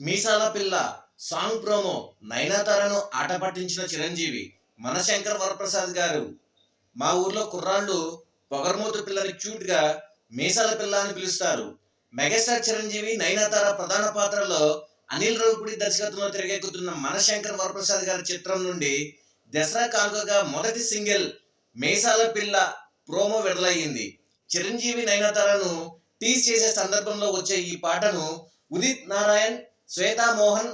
మీసాల పిల్ల song promo నయనతారను ఆట పట్టించిన చిరంజీవి మనశంకర్ వరప్రసాద్ గారు. మా ఊర్లో కుర్రాళ్ళు పొగర్మూతు పిల్లని క్యూట్గా మీసాల పిల్ల అని పిలుస్తారు. మెగాస్టార్ చిరంజీవి నయనతార ప్రధాన పాత్రలో అనిల్ రౌపుడి దర్శకత్వంలో తిరగెక్కుతున్న మనశంకర్ వరప్రసాద్ గారి చిత్రం నుండి దసరా కానుకగా మొదటి సింగిల్ మీసాల పిల్ల ప్రోమో విడుదలయ్యింది. చిరంజీవి నయనతారను టీజ్ చేసే సందర్భంలో వచ్చే ఈ పాటను ఉదిత్ నారాయణ్ శ్వేతా మోహన్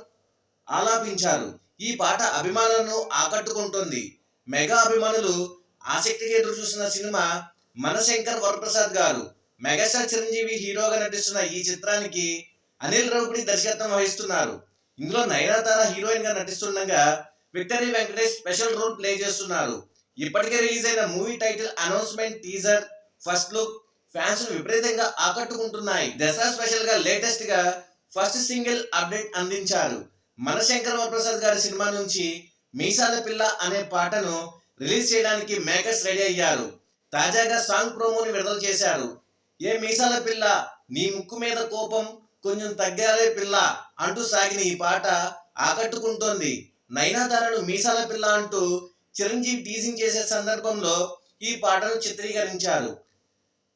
ఆలాపించారు. ఈ పాట అభిమానులను ఆకట్టుకుంటుంది. మెగా అభిమానులు ఆసక్తిగా ఎదురు చూస్తున్న సినిమా మనశంకర్ వరప్రసాద్ గారు. మెగాస్టార్ చిరంజీవి హీరోగా నటిస్తున్న ఈ చిత్రానికి అనిల్ రౌపుడి దర్శకత్వం వహిస్తున్నారు. ఇందులో నయనతార హీరోయిన్గా నటిస్తుండగా victory Venkatesh special role play చేస్తున్నారు. ఇప్పటికే రిలీజ్ అయిన movie title announcement teaser first look fans విపరీతంగా ఆకట్టుకుంటున్నాయి. దసరా స్పెషల్గా లేటెస్ట్గా ఫస్ట్ సింగిల్ అప్డేట్ అందించారు. మన శంకర్ వరప్రసాద్ గారి సినిమా నుంచి మీసాల పిల్ల అనే పాటను రిలీజ్ చేయడానికి మేకర్స్ రెడీ అయ్యారు. తాజాగా సాంగ్ ప్రోమోని విడుదల చేశారు. ఏ మీసాల పిల్ల నీ ముక్కు మీద కోపం కొంచెం తగ్గాలే పిల్ల అంటూ సాగిన ఈ పాట ఆకట్టుకుంటోంది. నయనాతారను మీసాల పిల్ల అంటూ చిరంజీవి టీజింగ్ చేసే సందర్భంలో ఈ పాటను చిత్రీకరించారు.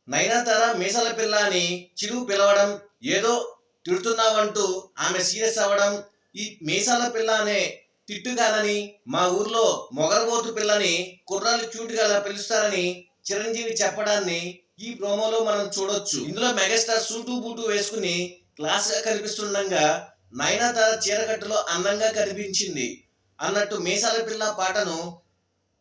నయనతార మీసాల పిల్ల అని చిరువు పిలవడం ఏదో తిడుతున్నావంటూ ఆమె సీరియస్ అవ్వడం ఈ మీసాల పిల్ల అనే తిట్టుగానని మా ఊర్లో మొగరబోతు పిల్లని కుర్రాళ్ళు చూటుగా పిలుస్తారని చిరంజీవి చెప్పడాన్ని ఈ ప్రోమోలో మనం చూడొచ్చు. ఇందులో మెగాస్టార్ సూటు బూటు వేసుకుని క్లాస్గా కనిపిస్తుండగా నయనతార చీరకట్టులో అందంగా కనిపించింది. అన్నట్టు మీసాల పిల్ల పాటను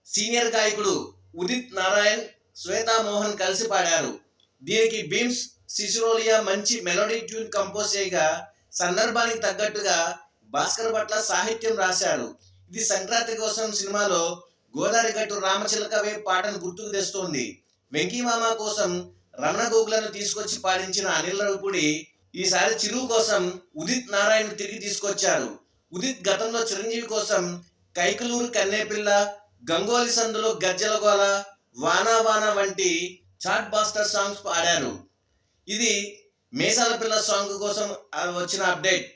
సీనియర్ గాయకుడు ఉదిత్ నారాయణ్ శ్వేతా మోహన్ కలిసి పాడారు. దీనికి బీమ్స్ సిసిరోలియా మంచి మెలోడీ ట్యూన్ కంపోజ్ చేయగా సందర్భానికి తగ్గట్టుగా భాస్కర్ పట్ల సాహిత్యం రాశారు ఇది సంక్రాంతి కోసం సినిమాలో గోదావరి గట్టు రామచిలకవే పాటను గుర్తుకు తెస్తోంది. వెంకీమామ కోసం రమణ గోగులను తీసుకొచ్చి పాడించిన అనిల్ రావుపూడి ఈసారి చిరువు కోసం ఉదిత్ నారాయణ తిరిగి తీసుకొచ్చారు. ఉదిత్ గతంలో చిరంజీవి కోసం కైకలూరు కన్నేపిల్ల గంగోలి సందులో గజ్జల గోల వానా వానా వంటి చాట్ బాస్టర్ సాంగ్స్ పాడారు. ఇది మేసాల పిల్ల సాంగ్ కోసం వచ్చిన అప్డేట్